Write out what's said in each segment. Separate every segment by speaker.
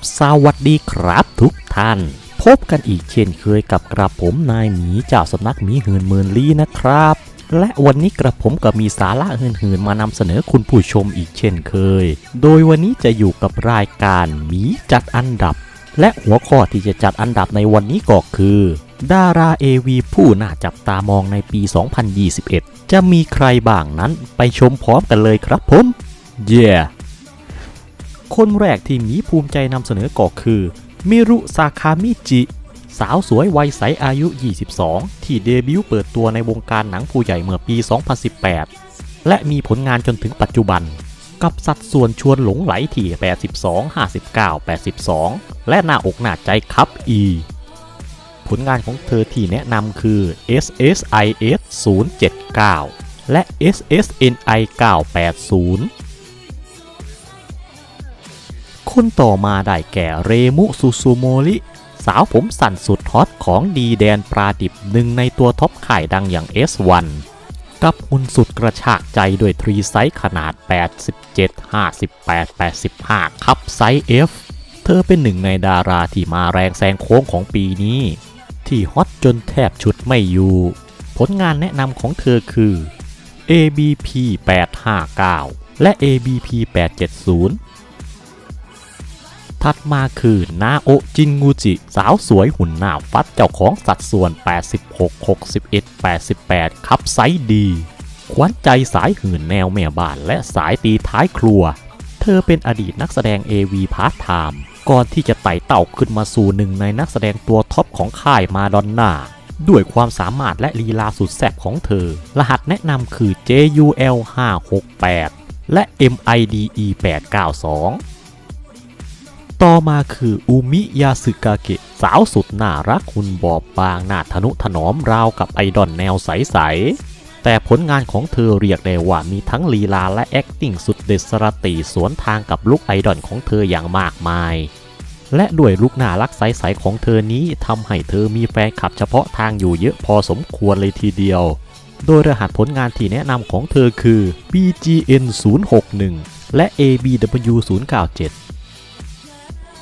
Speaker 1: บสวัสดีครับทุกท่าน พบกันอีกเช่นเคยกับกระผมนายหมีเจ้าสำนักหมีเหืนเมินลี่นะครับ และวันนี้กระผมก็มีสาระเหืนๆมานำเสนอคุณผู้ชมอีกเช่นเคย โดยวันนี้จะอยู่กับรายการหมีจัดอันดับ และหัวข้อที่จะจัดอันดับในวันนี้ก็คือ ดารา AV ผู้น่าจับตามองในปี 2021 จะมีใครบ้างนั้นไปชมพร้อมกันเลยครับผม เย่ คนแรกที่มีภูมิใจนำเสนอก็คือมิรุซาคามิจิ สาวสวยวัยใสอายุ 22 ที่เดบิวต์เปิดตัวในวงการหนังผู้ใหญ่เมื่อปี 2018 และมีผลงานจนถึงปัจจุบัน กับสัดส่วนชวนหลงไหลที่ 82 59 82 และหน้าอกหน้าใจครับ E ผลงานของเธอที่แนะนำคือ SSIS 079 และ SSNI 980 คนต่อมาได้แก่เรมุซูซูโมริ สาวผมสั่นสุดฮอตของดีแดนปราดิบหนึ่งในตัวท็อปข่ายดังอย่าง S1 กับหุ่นสุดกระชากใจด้วยทรีไซส์ขนาด 87 58 85 ครับไซส์ F เธอเป็นหนึ่งในดาราที่มาแรงแซงโค้งของปีนี้ ที่ฮอตจนแทบชุดไม่อยู่ ผลงานแนะนำของเธอคือ ABP 859 และ ABP 870 ถัดมาคือนาโอจินงูจิ สาวสวยหุ่นหน้าฟัดเจ้าของสัดส่วน 86 61 88 ครับไซส์ดี ขวัญใจสายหื่นแนวแม่บ้านและสายตีท้ายครัว เธอเป็นอดีตนักแสดง AV พาร์ทไทม์ก่อนที่จะไต่เต่าขึ้นมาสู่หนึ่งในนักแสดงตัวท็อปของค่ายมาดอนน่าด้วยความสามารถและลีลาสุดแซ่บของเธอ รหัสแนะนำคือ JUL 568และ MIDE 892 ต่อมาคืออุมิยาสึกาเกะสาวสุดน่ารักหุ่นบอบบางหน้าทนุถนอมราวกับไอดอลแนวใส ๆ แต่ผลงานของเธอเรียกได้ว่ามีทั้งลีลาและแอคติ้งสุดเด็ดสรตีสวนทางกับลุคไอดอลของเธออย่างมากมาย และด้วยลุคน่ารักใส ๆ ของเธอนี้ทำให้เธอมีแฟนคลับเฉพาะทางอยู่เยอะพอสมควรเลยทีเดียวโดยรหัสผลงานที่แนะนำของเธอคือ BGN 061และ ABW 097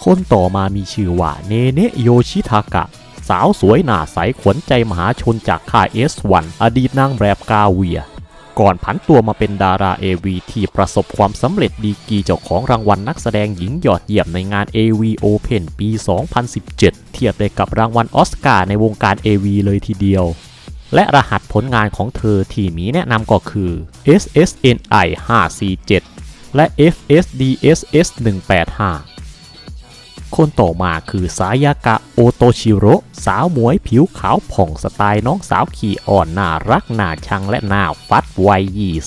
Speaker 1: คนต่อมามีชื่อว่าเนเนะโยชิทากะ สาวสวยหน้าใสขวัญใจมหาชนจากค่าย S1 อดีตนางแบบกาเวีย ก่อนผันตัวมาเป็นดารา AV ที่ประสบความสำเร็จดีกีเจ้าของรางวัลนักแสดงหญิงยอดเยี่ยมในงาน AV Open ปี 2017 เทียบได้กับรางวัลออสการ์ในวงการ AV เลยทีเดียวและรหัสผลงานของเธอที่มีแนะนำก็คือ SSNI 547 และ FSDSS 185 คนต่อมาคือสายากะโอโตชิโร่สาวหมวยผิวขาวผ่องสไตล์น้องสาวขี่อ่อนน่ารักน่าชังและน่าฟัดวัย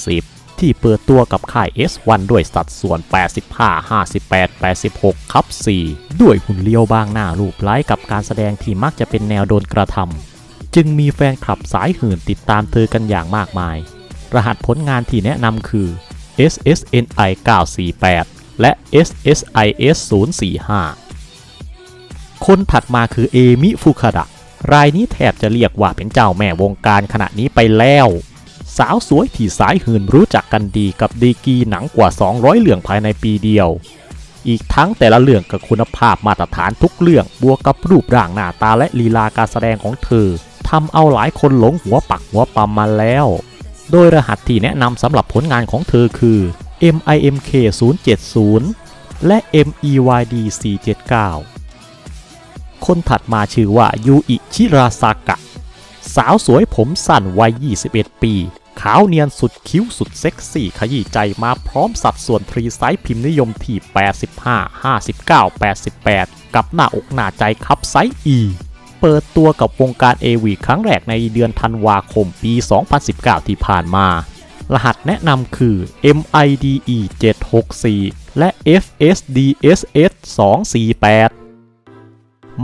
Speaker 1: 20 ที่เปิดตัวกับค่าย S1 ด้วยสัดส่วน 85 58 86 ครับ 4 ด้วยหุ่นเลี้ยวบางหน้ารูปไล้กับการแสดงที่มักจะเป็นแนวโดนกระทำจึงมีแฟนคลับสายหื่นติดตามเธอกันอย่างมากมาย รหัสผลงานที่แนะนำคือ SSNI 948 และ SSIS 045 คนถัดมาคือเอมิฟุคาดะ รายนี้แทบจะเรียกว่าเป็นเจ้าแม่วงการขณะนี้ไปแล้ว สาวสวยที่สายหื่นรู้จักกันดีกับดีกีหนังกว่า 200 เรื่องภายในปีเดียว อีกทั้งแต่ละเรื่องกับคุณภาพมาตรฐานทุกเรื่องบวกกับรูปร่างหน้าตาและลีลาการแสดงของเธอทำเอาหลายคนหลงหัวปักหัวปั๊มมาแล้ว โดยรหัสที่แนะนำสำหรับผลงานของเธอคือ MIMK 070และ MEYD 479 คนถัดมาชื่อว่ายูอิชิราซากะ สาวสวยผมสั้นวัย 21 ปี ขาวเนียนสุดคิ้วสุดเซ็กซี่ขยี้ใจมาพร้อมสัดส่วนทรีไซส์พิมพ์นิยมที่ 85 59 88 กับหน้าอกหน้าใจคับไซส์ E เปิดตัวกับวงการ AV ครั้งแรกในเดือนธันวาคมปี 2019 ที่ผ่านมา รหัสแนะนำคือ MIDE 764 และ FSDSS 248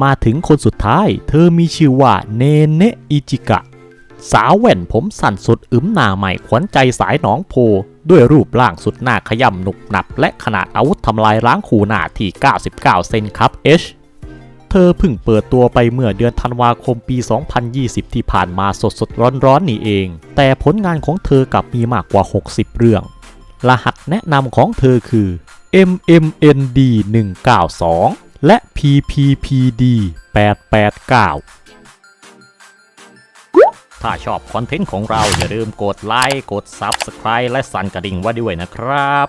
Speaker 1: มาถึงคนสุดท้าย เธอมีชื่อว่าเนเนะอิจิกะ สาวแว่นผมสั้นสุดอึมหน้าใหม่ขวัญใจสายหนองโพ ด้วยรูปร่างสุดหน้าขย่ำหนุบหนับ และขนาดอาวุธทำลายล้างคูหน้าที่ 99 เซนครับ H เธอเพิ่งเปิดตัวไปเมื่อเดือนธันวาคมปี 2020 ที่ผ่านมาสดสดร้อนร้อนๆ นี่เอง แต่ผลงานของเธอกลับมีมากกว่า 60 เรื่อง รหัสแนะนำของเธอคือ MMND 192 และ PPPD 889 ถ้าชอบคอนเทนต์ของเราอย่าลืมกดไลค์ กด Subscribe และสั่นกระดิ่งไว้ด้วยนะครับ